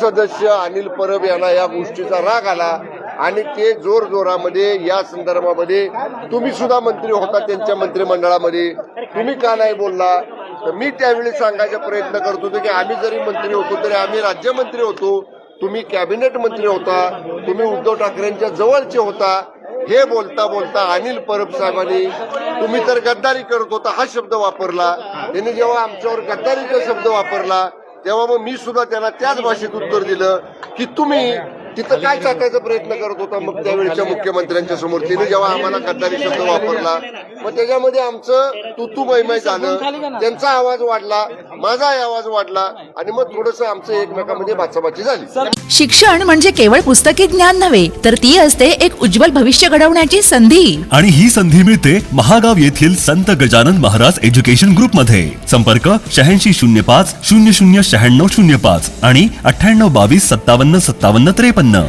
सदस्य अनिल परब यांना या गोष्टीचा राग आला आणि ते जोर जोरामध्ये या संदर्भामध्ये तुम्ही सुद्धा मंत्री होता त्यांच्या मंत्रिमंडळामध्ये. तुम्ही का नाही बोलला? तर मी त्यावेळी सांगायचा प्रयत्न करत होतो की आम्ही जरी मंत्री होतो तरी आम्ही राज्यमंत्री होतो. तुम्ही कॅबिनेट मंत्री होता. तुम्ही उद्धव ठाकरेंच्या जवळचे होता. हे बोलता बोलता अनिल परब साहेबांनी तुम्ही तर गद्दारी करत होता हा शब्द वापरला. त्यांनी जेव्हा आमच्यावर गद्दारीचा शब्द वापरला तेव्हा मग मी सुद्धा त्यांना त्याच भाषेत उत्तर दिलं की तुम्ही तिथं काय टाकायचा प्रयत्न करत होता? मग त्यावेळेच्या मुख्यमंत्र्यांच्या समोर तिने जेव्हा आम्हाला गद्दारी शब्द वापरला मग त्याच्यामध्ये आमचं तुतू मैमय झालं. त्यांचा आवाज वाढला. माझाही आवाज वाढला आणि मग थोडस आमचं एकमेकांमध्ये बाचाबाची झाली. शिक्षण म्हणजे केवळ पुस्तकी ज्ञान नव्हे तर ती असते एक उज्ज्वल भविष्य घडवण्याची संधी. आणि ही संधी मिळते महागाव येथील संत गजानन महाराज एज्युकेशन ग्रुपमध्ये संपर्क शहाऐंशी शून्य पाच शून्य शून्य शहाण्णव शून्य पाच आणि अठ्ठ्याण्णव बावीस सत्तावन्न सत्तावन्न त्रेपन्न.